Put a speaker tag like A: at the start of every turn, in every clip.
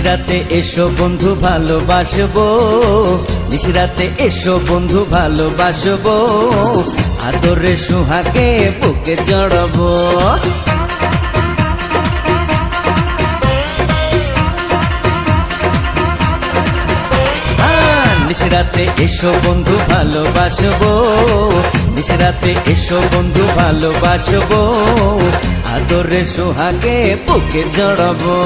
A: নিশরাতে এসো বন্ধু ভালোবাসবো। নিশরাতে এসো বন্ধু ভালোবাসবো। আদরে সুহাকে বুকে জড়াবো আহ, নিশরাতে এসো বন্ধু ভালোবাসবো। নিশরাতে এসো বন্ধু ভালোবাসবো। আদরে সোহাগে বুকে জড়াবো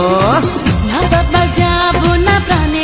B: না বাবা যাব না প্রাণে।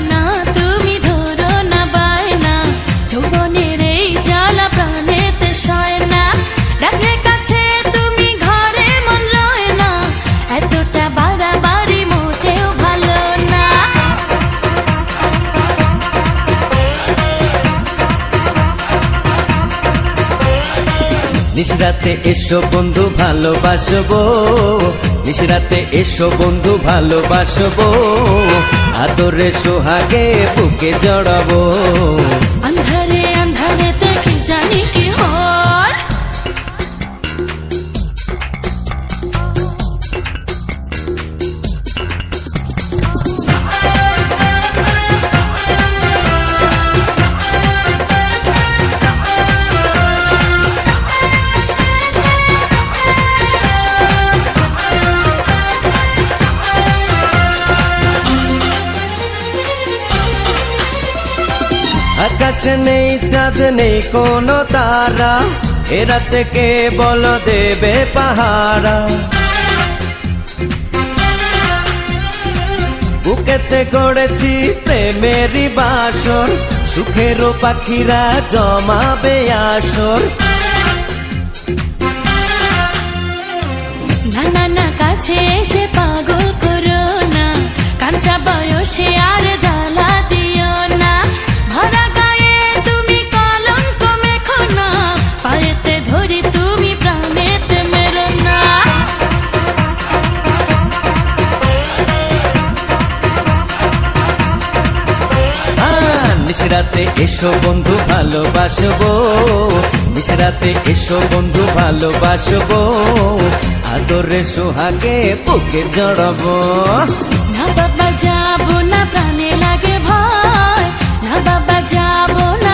A: নিশরাতে এসো বন্ধু ভালোবাসবো। নিশরাতে এসো বন্ধু ভালোবাসবো। আদরে সোহাগে বুকে জড়াবো। আকাশে নেই, চাঁদ নেই, কোনো তারা। এরা থেকে বল দেবে পাহারা? বুকেতে গড়েছি প্রেমেরই বাসর সুখেরও পাখিরা জমাবে আসর।
B: না না না, কাছে এসে পাগল করো না। কাঁচা বয়সে আর
A: নিশরাতে এসো বন্ধু, ভালোবাসবো। মিশরাতে এসো বন্ধু, ভালোবাসবো। আদরে সোহাগে বুকে জড়াবো।
B: না বাবা, যাব না, প্রাণে লাগে ভয়। না বাবা, যাব না